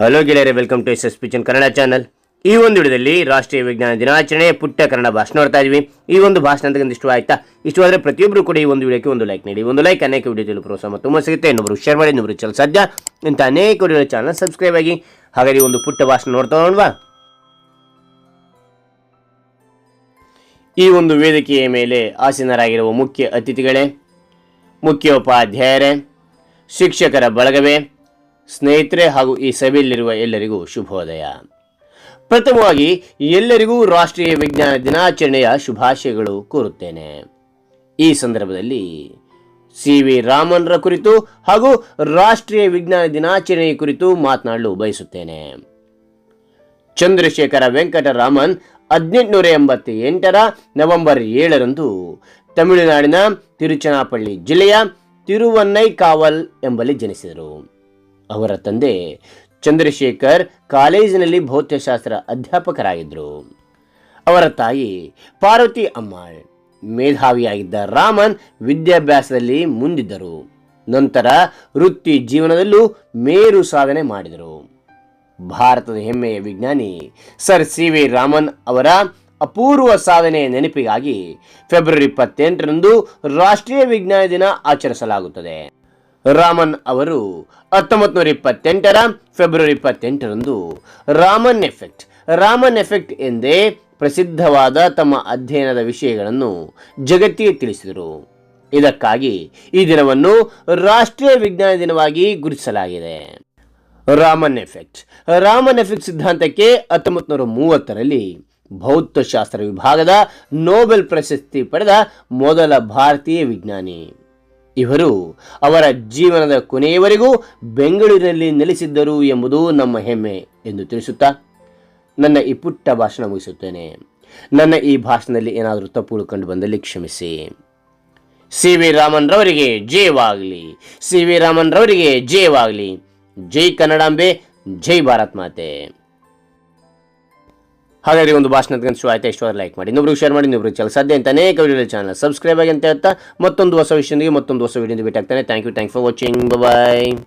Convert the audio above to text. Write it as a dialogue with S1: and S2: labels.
S1: Hello ಗೆಳೆಯರೇ welcome to S S ಪಿಚನ್ Kannada channel ಈ ಒಂದು ವಿಡಿಯೋದಲ್ಲಿ ರಾಷ್ಟ್ರೀಯ ವಿಜ್ಞಾನ ದಿನಾಚರಣೆ, ಪುಟ್ಟ ಕನ್ನಡ ಭಾಷಣ ನೋಡ್ತಾ ಇದೀವಿ. ಈ ಒಂದು ಭಾಷಣ ಅಂತ ಇಷ್ಟ ಆಯ್ತಾ? ಇಷ್ಟವಾದರೆ ಪ್ರತಿಯೊಬ್ಬರು ಕೂಡ ಈ ಒಂದು ವಿಡಿಯೋಕ್ಕೆ ಒಂದು ಲೈಕ್ ನೀಡಿ. ಒಂದು ಲೈಕ್ ಅನೇಕ ವಿಡಿಯೋದಲ್ಲಿ ಪ್ರೋತ್ಸಾಹ ತುಂಬ ಸಿಗುತ್ತೆ. ಇನ್ನೊಬ್ರು ಶೇರ್ ಮಾಡಿ, ಇನ್ನೊಬ್ರು ಚಲ ಸಾಧ್ಯ. ಇಂಥ ಅನೇಕ ವಿಡಿಯೋ ಚಾನಲ್ ಸಬ್ಸ್ಕ್ರೈಬ್ ಆಗಿ ಹಾಗಾಗಿ ಒಂದು ಪುಟ್ಟ ಭಾಷಣ ನೋಡ್ತಾ ನೋಡ್ವಾ. ಈ ಒಂದು ವೇದಿಕೆಯ ಮೇಲೆ ಆಸೀನರಾಗಿರುವ ಮುಖ್ಯ ಅತಿಥಿಗಳೇ, ಮುಖ್ಯೋಪಾಧ್ಯಾಯರೇ, ಶಿಕ್ಷಕರ ಬಳಗವೇ ಸ್ನೇಹಿತರೆ ಹಾಗೂ ಈ ಸಭೆಯಲ್ಲಿರುವ ಎಲ್ಲರಿಗೂ ಶುಭೋದಯ. ಪ್ರಥಮವಾಗಿ ಎಲ್ಲರಿಗೂ ರಾಷ್ಟ್ರೀಯ ವಿಜ್ಞಾನ ದಿನಾಚರಣೆಯ ಶುಭಾಶಯಗಳು ಕೋರುತ್ತೇನೆ. ಈ ಸಂದರ್ಭದಲ್ಲಿ ಸಿ ವಿ ರಾಮನ್ರ ಕುರಿತು ಹಾಗೂ ರಾಷ್ಟ್ರೀಯ ವಿಜ್ಞಾನ ದಿನಾಚರಣೆಯ ಕುರಿತು ಮಾತನಾಡಲು ಬಯಸುತ್ತೇನೆ. ಚಂದ್ರಶೇಖರ ವೆಂಕಟರಾಮನ್ ಹದಿನೆಂಟುನೂರ ಎಂಬತ್ತ ಎಂಟರ ನವೆಂಬರ್ ಏಳರಂದು ತಮಿಳುನಾಡಿನ ತಿರುಚನಾಪಳ್ಳಿ ಜಿಲ್ಲೆಯ ತಿರುವನ್ನೈ ಕಾವಲ್ ಎಂಬಲ್ಲಿ ಜನಿಸಿದರು. ಅವರ ತಂದೆ ಚಂದ್ರಶೇಖರ್ ಕಾಲೇಜಿನಲ್ಲಿ ಭೌತಶಾಸ್ತ್ರ ಅಧ್ಯಾಪಕರಾಗಿದ್ದರು. ಅವರ ತಾಯಿ ಪಾರ್ವತಿ ಅಮ್ಮಾಳ್, ಮೇಧಾವಿಯಾಗಿದ್ದ ರಾಮನ್ ವಿದ್ಯಾಭ್ಯಾಸದಲ್ಲಿ ಮುಂದಿದ್ದರು. ನಂತರ ವೃತ್ತಿ ಜೀವನದಲ್ಲೂ ಮೇರು ಸಾಧನೆ ಮಾಡಿದರು. ಭಾರತದ ಹೆಮ್ಮೆಯ ವಿಜ್ಞಾನಿ ಸರ್ ಸಿ ವಿ ರಾಮನ್ ಅವರ ಅಪೂರ್ವ ಸಾಧನೆಯ ನೆನಪಿಗಾಗಿ ಫೆಬ್ರವರಿ ಇಪ್ಪತ್ತೆಂಟರಂದು ರಾಷ್ಟ್ರೀಯ ವಿಜ್ಞಾನ ದಿನ ಆಚರಿಸಲಾಗುತ್ತದೆ. ರಾಮನ್ ಅವರು ಹತ್ತೊಂಬತ್ತು ನೂರ ಇಪ್ಪತ್ತೆಂಟರ ಫೆಬ್ರವರಿ ಇಪ್ಪತ್ತೆಂಟರಂದು ರಾಮನ್ ಎಫೆಕ್ಟ್ ರಾಮನ್ ಎಫೆಕ್ಟ್ ಎಂದೇ ಪ್ರಸಿದ್ಧವಾದ ತಮ್ಮ ಅಧ್ಯಯನದ ವಿಷಯಗಳನ್ನು ಜಗತ್ತಿಗೆ ತಿಳಿಸಿದರು. ಇದಕ್ಕಾಗಿ ಈ ದಿನವನ್ನು ರಾಷ್ಟ್ರೀಯ ವಿಜ್ಞಾನ ದಿನವಾಗಿ ಗುರುತಿಸಲಾಗಿದೆ. ರಾಮನ್ ಎಫೆಕ್ಟ್ ರಾಮನ್ ಎಫೆಕ್ಟ್ ಸಿದ್ಧಾಂತಕ್ಕೆ ಹತ್ತೊಂಬತ್ತು ನೂರ ಮೂವತ್ತರಲ್ಲಿ ಭೌತಶಾಸ್ತ್ರ ವಿಭಾಗದ ನೋಬೆಲ್ ಪ್ರಶಸ್ತಿ ಪಡೆದ ಮೊದಲ ಭಾರತೀಯ ವಿಜ್ಞಾನಿ. ಇವರು ಅವರ ಜೀವನದ ಕೊನೆಯವರೆಗೂ ಬೆಂಗಳೂರಿನಲ್ಲಿ ನೆಲೆಸಿದ್ದರು ಎಂಬುದು ನಮ್ಮ ಹೆಮ್ಮೆ ಎಂದು ತಿಳಿಸುತ್ತಾ ನನ್ನ ಈ ಪುಟ್ಟ ಭಾಷಣ ಮುಗಿಸುತ್ತೇನೆ. ನನ್ನ ಈ ಭಾಷಣದಲ್ಲಿ ಏನಾದರೂ ತಪ್ಪುಗಳು ಕಂಡು ಬಂದಲ್ಲಿ ಕ್ಷಮಿಸಿ. ಸಿ ವಿ ರಾಮನ್ ರವರಿಗೆ ಜಯವಾಗಲಿ ಸಿ ವಿ ರಾಮನ್ ರವರಿಗೆ ಜಯವಾಗಲಿ ಜೈ ಕನ್ನಡಾಂಬೆ, ಜೈ ಭಾರತ್ ಮಾತೆ. ಹಾಗಾದ್ರೆ ಒಂದು ಭಾಷಣದ ಶೋ ಆಯ್ತಾ? ಇಷ್ಟವಾದ್ರೆ ಲೈಕ್ ಮಾಡಿ. ಇನ್ನೊಬ್ರಿಗೆ ಶೇರ್ ಮಾಡಿ, ಇನ್ನೊಬ್ರಿಗೆ ಚಲ ಸಾಧ್ಯ ಅಂತ ಅನೇಕ ವಿಡಿಯೋ ಚಾನಲ್ ಸಬ್ಸ್ಕ್ರೈಬ್ ಆಗಿ ಅಂತ ಹೇಳ್ತಾ ಮತ್ತೊಂದು ಹೊಸ ವಿಷಯದೊಂದಿಗೆ ಮತ್ತೊಂದು ಹೊಸ ವಿಡಿಯೋ ಭೇಟಿ ಆಗ್ತಾನೆ thank you thank for watching bye